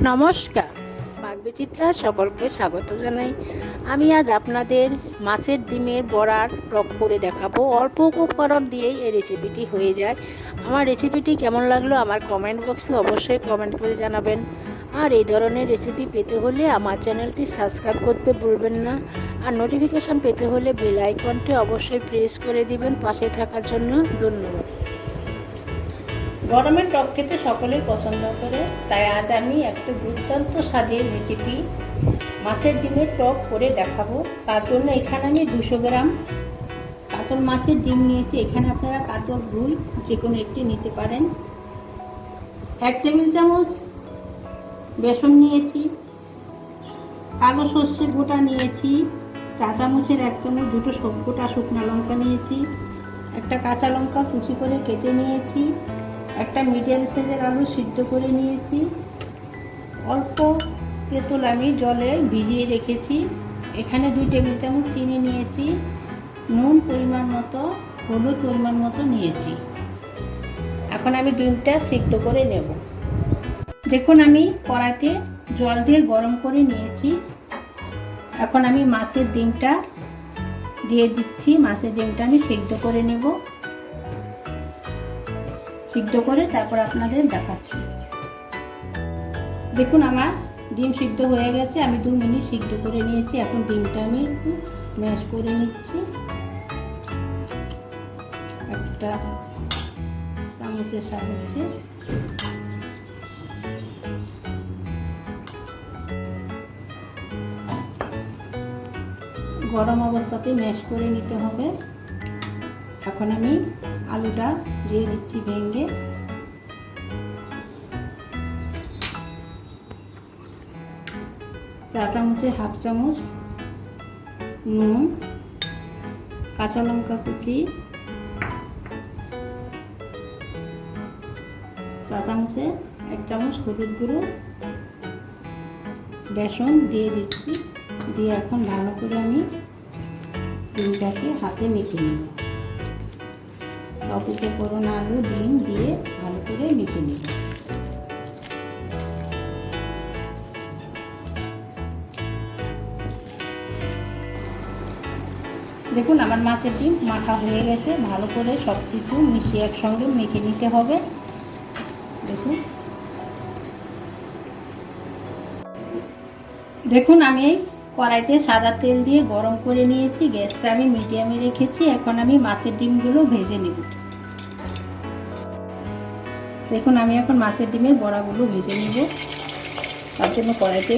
নমস্কার। বাগবিচিত্রা সকলকে স্বাগত জানাই। আমি আজ আপনাদের মাছের ডিমের বড়ার টক করে দেখাবো। অল্প উপকরণ দিয়েই এই রেসিপিটি হয়ে যায়। আমার রেসিপিটি কেমন লাগল আমার কমেন্ট বক্সে অবশ্যই কমেন্ট করে জানাবেন। আর এই ধরনের রেসিপি পেতে হলে আমার চ্যানেলটি সাবস্ক্রাইব করতে ভুলবেন না। আর নোটিফিকেশন পেতে হলে বেল আইকনটি অবশ্যই প্রেস করে দিবেন। পাশে থাকার জন্য ধন্যবাদ। গরমের টক খেতে সকলেই পছন্দ করে, তাই আজ আমি একটা দুর্দান্ত স্বাদের রেসিপি মাছের ডিমের টক করে দেখাবো। তার জন্য এখানে আমি দুশো গ্রাম কাতল মাছের ডিম নিয়েছি। এখানে আপনারা কাতল রুই যে কোনো একটি নিতে পারেন। এক টেবিল চামচ বেসন নিয়েছি। কালো সর্ষে গোটা নিয়েছি। চা চামচের এক চামচ দুটো গোটা শুকনো লঙ্কা নিয়েছি। একটা কাঁচা লঙ্কা কুচি করে কেটে নিয়েছি। একটা মিডিয়াম সাইজের আলু সিদ্ধ করে নিয়েছি। অল্প তেঁতুল আমি জলে ভিজিয়ে রেখেছি। এখানে দুই টেবিল চামচ চিনি নিয়েছি। নুন পরিমাণ মতো, হলুদ পরিমাণ মতো নিয়েছি। এখন আমি ডিমটা সিদ্ধ করে নেব। দেখুন আমি কড়াইতে জল দিয়ে গরম করে নিয়েছি। এখন আমি মাছের ডিমটা দিয়ে দিচ্ছি। মাছের ডিমটা আমি সিদ্ধ করে নেব। সিদ্ধ করে তারপর আপনাদের দেখাচ্ছি। দেখুন আমার ডিম সিদ্ধ হয়ে গেছে, আমি দু মিনিট সিদ্ধ করে নিয়েছি। এখন ডিমটা আমি একটু ম্যাশ করে নিচ্ছি। একটা চামচের সাহায্যে। গরম অবস্থাতে ম্যাশ করে নিতে হবে। এখন আমি আলুটা দিয়ে দিচ্ছি ভেঙে। চা চামচের হাফ চামচ নুন, কাঁচা লঙ্কা কুচি চা চামচে এক চামচ হলুদ গুঁড়ো, বেসন দিয়ে দিচ্ছি। দিয়ে এখন ভালো করে আমি ডিমটাকে হাতে মেখে নেব। টপিতে করোনা আলু, ডিম দিয়ে ভালো করে মেখে নেব। দেখুন, আমার মাছের ডিম মাখা হয়ে গেছে। ভালো করে সব কিছু মিশিয়ে একসঙ্গে মেখে নিতে হবে। দেখুন। দেখুন, আমি কড়াইতে সাদা তেল দিয়ে গরম করে নিয়েছি। গ্যাসটা আমি মিডিয়ামে রেখেছি। এখন আমি মাছের ডিমগুলো ভেজে নেব। দেখুন, আমি এখন মাছের ডিমের বড়াগুলো ভেজে নেব। তার জন্য কড়াইতে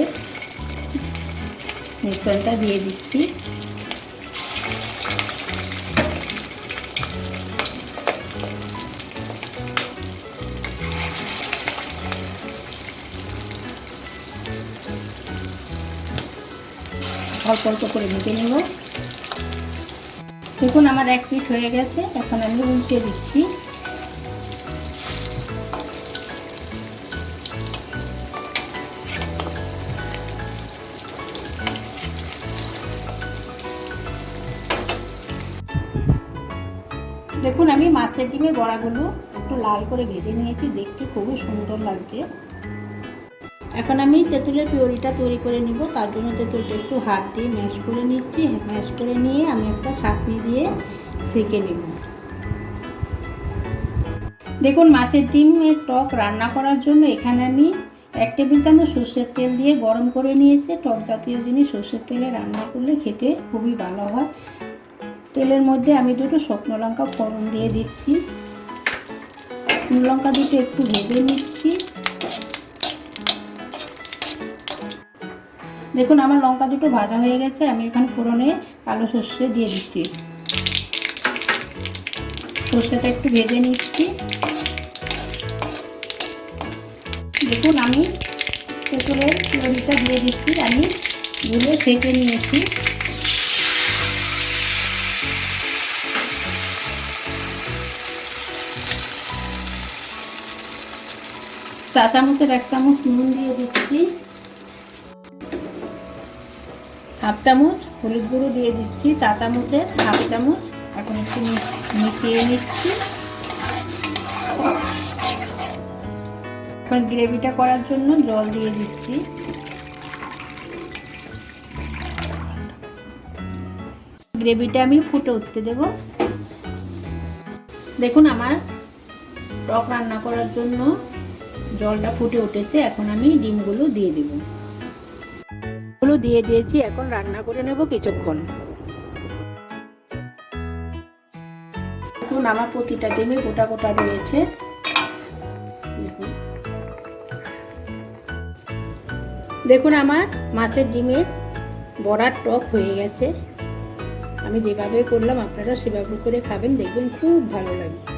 মিশ্রণটা দিয়ে দিচ্ছি। অল্প অল্প করে ভেজে নেব। দেখুন আমার এক পিঠ হয়ে গেছে, এখন আমি উল্টে দিচ্ছি। দেখুন আমি মাছের ডিমের বড়াগুলো একটু লাল করে ভেজে নিয়েছি, দেখতে খুবই সুন্দর লাগছে। এখন আমি তেঁতুলের পিওরিটা তৈরি করে নিব। তার জন্য তেঁতুলটা একটু হাত দিয়ে ম্যাশ করে নিচ্ছি। ম্যাশ করে নিয়ে আমি একটা চাটনি দিয়ে সেঁকে নেব। দেখুন, মাছের ডিমের টক রান্না করার জন্য এখানে আমি এক টেবিল চামচ সর্ষের তেল দিয়ে গরম করে নিয়েছি। টক জাতীয় জিনিস, সর্ষের তেলে রান্না করলে খেতে খুবই ভালো হয়। তেলের মধ্যে আমি দুটো শুকনো লঙ্কা ফোড়ন দিয়ে দিচ্ছি। লঙ্কা দুটো একটু ভেজে নিচ্ছি। দেখুন, আমার লঙ্কা দুটো ভাজা হয়ে গেছে, আমি এখানে ফোড়নে কালো সর্ষে দিয়ে দিচ্ছি। সর্ষেটা একটু ভেজে নিচ্ছি। দেখুন, আমি তেঁতুলের লড়িটা দিয়ে দিচ্ছি, আমি গুলে সেঁকে নিয়েছি। চা চামচের এক চামচ নুন দিয়ে দিচ্ছি। হাফ চামচ হলুদ গুঁড়ো দিয়ে দিচ্ছি, চা চামচের হাফ চামচ। এখন একটু মিশিয়ে নিচ্ছি। এখন গ্রেভিটা করার জন্য জল দিয়ে দিচ্ছি। গ্রেভিটা আমি ফুটে উঠতে দেব। দেখুন আমার টক রান্না করার জন্য জলটা ফুটে উঠেছে, এখন আমি ডিমগুলো দিয়ে দেব। গুলো দিয়ে দিয়েছি, এখন রান্না করে নেব কিছুক্ষণ। দেখুন আমার প্রতিটা ডিমে গোটা গোটা রয়েছে। দেখুন আমার মাছের ডিমের বড়ার টক হয়ে গেছে। আমি যেভাবে করলাম আপনারা সেভাবে করে খাবেন, দেখবেন খুব ভালো লাগবে।